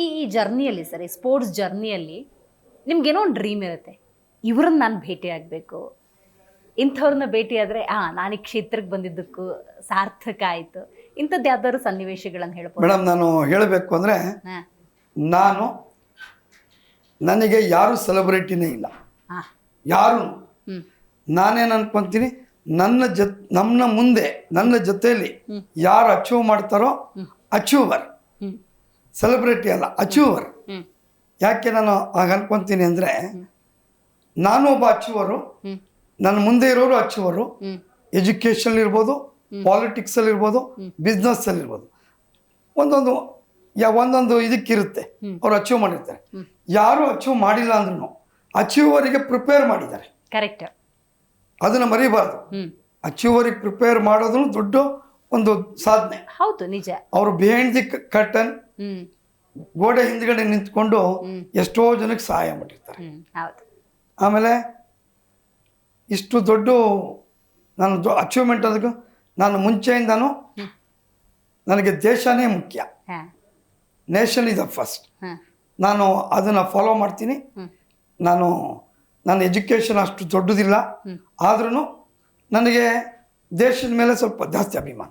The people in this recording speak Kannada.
ಈ ಈ ಜರ್ನಿಯಲ್ಲಿ ಸರ್ ಈ ಸ್ಪೋರ್ಟ್ಸ್ ಜರ್ನಿಯಲ್ಲಿ ನಿಮ್ಗೇನೋ ಒಂದು ಡ್ರೀಮ್ ಇರುತ್ತೆ. ಇವ್ರನ್ನ ನಾನು ಭೇಟಿ ಆಗಬೇಕು. ಇಂಥವ್ರನ್ನ ಭೇಟಿ ಆದರೆ ಆ ನಾನು ಈ ಕ್ಷೇತ್ರಕ್ಕೆ ಬಂದಿದ್ದಕ್ಕೂ ಸಾರ್ಥಕ ಆಯಿತು. ಇಂಥದ್ದು ಯಾವ್ದಾದ್ರು ಸನ್ನಿವೇಶಗಳನ್ನು ಹೇಳ್ಬೋದು? ಮೇಡಮ್ ನಾನು ಹೇಳಬೇಕು ಅಂದರೆ ಹಾಂ. ನಾನು ನನಗೆ ಯಾರು ಸೆಲೆಬ್ರಿಟಿನೇ ಇಲ್ಲ. ಹಾಂ. ಯಾರು? ಹ್ಞೂ ನಾನೇನು ಅನ್ಕೊಂತೀನಿ ನನ್ನ ಜೊತೆ ನಮ್ಮ ಮುಂದೆ ನನ್ನ ಜೊತೆಯಲ್ಲಿ ಯಾರು ಅಚೀವ್ ಮಾಡ್ತಾರೋ ಅಚೀವರ್ ಸೆಲೆಬ್ರಿಟಿ ಅಲ್ಲ ಅಚೀವರ್ ಯಾಕೆ ನಾನು ಹಾಗೆ ಅನ್ಕೊಂತೀನಿ ಅಂದರೆ ನಾನು ಒಬ್ಬ ಅಚೀವರು ನನ್ನ ಮುಂದೆ ಇರೋರು ಅಚೀವರು ಎಜುಕೇಷನ್ ಇರ್ಬೋದು ಪಾಲಿಟಿಕ್ಸಲ್ಲಿ ಇರ್ಬೋದು ಬಿಸ್ನೆಸ್ಸಲ್ಲಿ ಇರ್ಬೋದು. ಒಂದೊಂದು ಯಾ ಒಂದೊಂದು ಇದಕ್ಕಿರುತ್ತೆ. ಅವ್ರು ಅಚೀವ್ ಮಾಡಿರ್ತಾರೆ. ಯಾರು ಅಚೀವ್ ಮಾಡಿಲ್ಲ ಅಂದ್ರೂ ಅಚೀವರಿಗೆ ಪ್ರಿಪೇರ್ ಮಾಡಿದ್ದಾರೆ. ಕರೆಕ್ಟ್ ಅದನ್ನು ಮರಿಬಾರ್ದು. ಅಚೀವರಿಗೆ ಪ್ರಿಪೇರ್ ಮಾಡೋದು ದೊಡ್ಡ ಒಂದು ಸಾಧನೆ. ಹೌದು ನಿಜ. ಅವರು ಬಿಹೈಂಡ್ ದಿ ಕರ್ಟನ್ ಗೋಡೆ ಹಿಂದ್ಗಡೆ ನಿಂತ್ಕೊಂಡು ಎಷ್ಟೋ ಜನಕ್ಕೆ ಸಹಾಯ ಮಾಡಿರ್ತಾರೆ. ಆಮೇಲೆ ಇಷ್ಟು ದೊಡ್ಡ ನನ್ನ ಅಚೀವ್ಮೆಂಟ್ ಅದಕ್ಕೆ ನಾನು ಮುಂಚೆಯಿಂದನೂ ನನಗೆ ದೇಶನೇ ಮುಖ್ಯ. ನೇಷನ್ ಇಸ್ ದ ಫಸ್ಟ್ ನಾನು ಅದನ್ನು ಫಾಲೋ ಮಾಡ್ತೀನಿ. ನಾನು ನನ್ನ ಎಜುಕೇಷನ್ ಅಷ್ಟು ದೊಡ್ಡದಿಲ್ಲ. ಆದ್ರೂ ನನಗೆ ದೇಶದ ಮೇಲೆ ಸ್ವಲ್ಪ ಜಾಸ್ತಿ ಅಭಿಮಾನ.